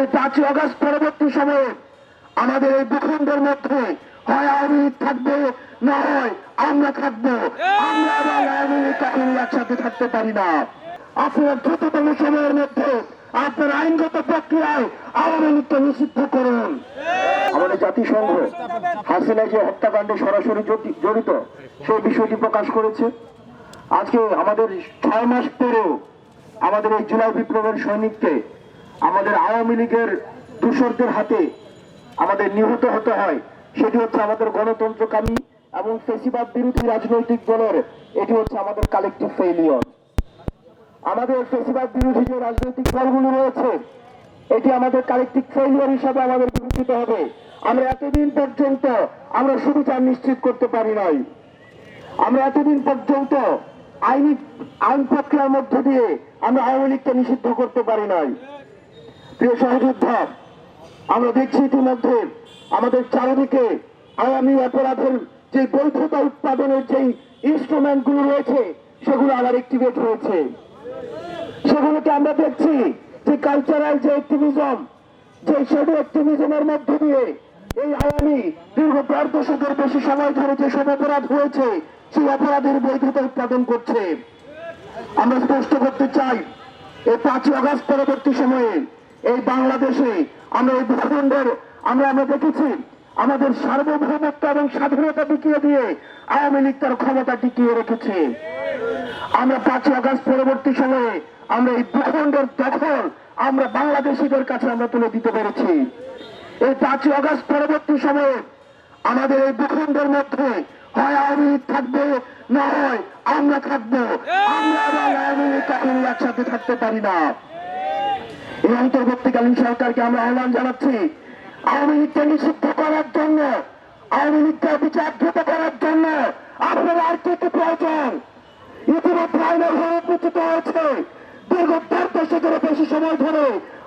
এই পাঁচই অগস্ট পরবর্তী সময়ে আমাদের এই ভূখণ্ডের মধ্যে হয় আওয়ামী লীগ থাকবে, না হয় আমরা থাকব। একসাথে থাকতে পারি না। আপনার দ্রুততম সময়ের মধ্যে আপনার আইনগত প্রক্রিয়ায় আওয়ামী লীগকে নিষিদ্ধ করুন। আমাদের জাতিসংঘ হাসিনা যে হত্যাকাণ্ডে সরাসরি জড়িত, সেই বিষয়টি প্রকাশ করেছে। আজকে আমাদের ছয় মাস পরেও আমাদের এই জুলাই বিপ্লবের সৈনিককে আমাদের আওয়ামী লীগের দূষরদের হাতে আমাদের নিহত হতে হয়। সেটি হচ্ছে আমাদের গণতন্ত্রকামী এবং ফেসিবাদ বিরোধী রাজনৈতিক দলের, এটি হচ্ছে আমাদের কালেকটিভ ফেইলিয়র আমাদের ফেসিবাদ বিরোধী যে রাজনৈতিক দলগুলো রয়েছে, এটি আমাদের কালেকটিভ ফেইলিয়র হিসাবে আমাদের বিবেচিত হবে। আমরা এতদিন পর্যন্ত আমরা সুবিচার নিশ্চিত করতে পারি নাই। আমরা এতদিন পর্যন্ত আইনি আইন প্রক্রিয়ার মধ্য দিয়ে আমরা আওয়ামী লীগকে নিষিদ্ধ করতে পারি নাই। প্রিয় সহযোদ্ধা, আমরা দেখছি ইতিমধ্যে আমাদের চারিদিকে আগামী অপরাধের যে বৈধতা উৎপাদনের যে ইনস্ট্রুমেন্টগুলো রয়েছে, সেগুলো আবার অ্যাক্টিভেট হয়েছে। সেগুলোকে আমরা দেখছি যে কালচারাল যে অ্যাক্টিভিজম যে সেডু অ্যাক্টিভিজমের মধ্য দিয়ে এই আওয়ামী দীর্ঘ দেড় দশকের বেশি সময় ধরে যে সব অপরাধ হয়েছে, সেই অপরাধের বৈধতা উৎপাদন করছে। আমরা স্পষ্ট করতে চাই, এই পাঁচই আগস্ট পরবর্তী সময়ে এই বাংলাদেশে আমরা এই ভূখণ্ডের, আমরা আমরা দেখেছি আমাদের সার্বভৌমত্ব এবং স্বাধীনতা টিকিয়ে দিয়ে আওয়ামী লীগ তার ক্ষমতা টিকিয়ে রেখেছে। আমরা পাঁচই আগস্ট পরবর্তী সময়ে আমরা এই ভূখণ্ডের দখল আমরা বাংলাদেশিদের কাছে আমরা তুলে দিতে পেরেছি। এই পাঁচই আগস্ট পরবর্তী সময়ে আমাদের এই ভূখণ্ডের মধ্যে হয় আওয়ামী লীগ থাকবে, না হয় আমরা থাকব। আমরা আওয়ামী লীগ একসাথে থাকতে পারি না। এই অন্তর্বর্তীকালীন সরকারকে আমরা আহ্বান জানাচ্ছি, আওয়ামী লীগকে নিষিদ্ধ করার জন্য, আওয়ামী লীগকে বিচারভূত করার জন্য আপনার আর কি কি প্রয়োজন? ইতিমধ্যে আইনের হয়ে উপস্থিত হয়েছে। দীর্ঘ দেড় দশকেরও বেশি সময় ধরে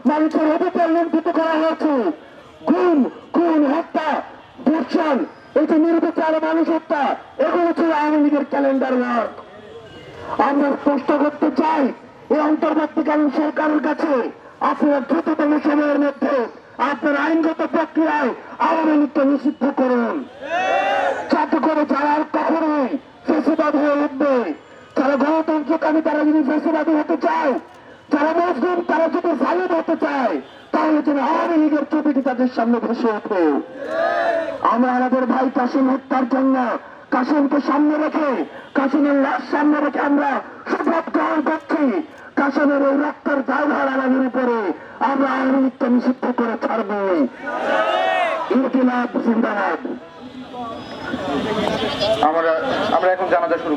মানুষের অধিকার লঙ্ঘিত করা হয়েছে। খুন খুন, হত্যা, ধর্ষণ, এই যে নির্বিচার মানুষ হত্যা, এগুলো ছিল আওয়ামী লীগের ক্যালেন্ডার ওয়ার্ক। আমরা স্পষ্ট করতে চাই, এই অন্তর্বর্তীকালীন সরকারের কাছে আপনারা দ্রুততম সময়ের মধ্যে আপনার আইনগত প্রক্রিয়ায় আওয়ামী লীগকে নিষিদ্ধ করুন। যাতে করে যারা কখনোই ফেসিবাদ হয়ে উঠবে, যারা গণতন্ত্রকামী তারা যদি ফেসিবাদী হতে চায়, যারা মুসলিম তারা যদি জালিম হতে চায়, তাহলে যেন আওয়ামী লীগের ছবিটি তাদের সামনে ভেসে ওঠে আমরা আমাদের ভাই কাশিম হত্যার জন্য কাশিমকে সামনে রেখে কাশিমের লাশ সামনে রেখে আমরা শপথ গ্রহণ করছি। কাশিমের এই রক্তের দায়ভার আমাদের উপরে আমরা লীগকে নিষিদ্ধ করে ছাড়বো। ইনকিলাব, জিন্দাবাদ। আমরা আমরা এখন জানাজা শুরু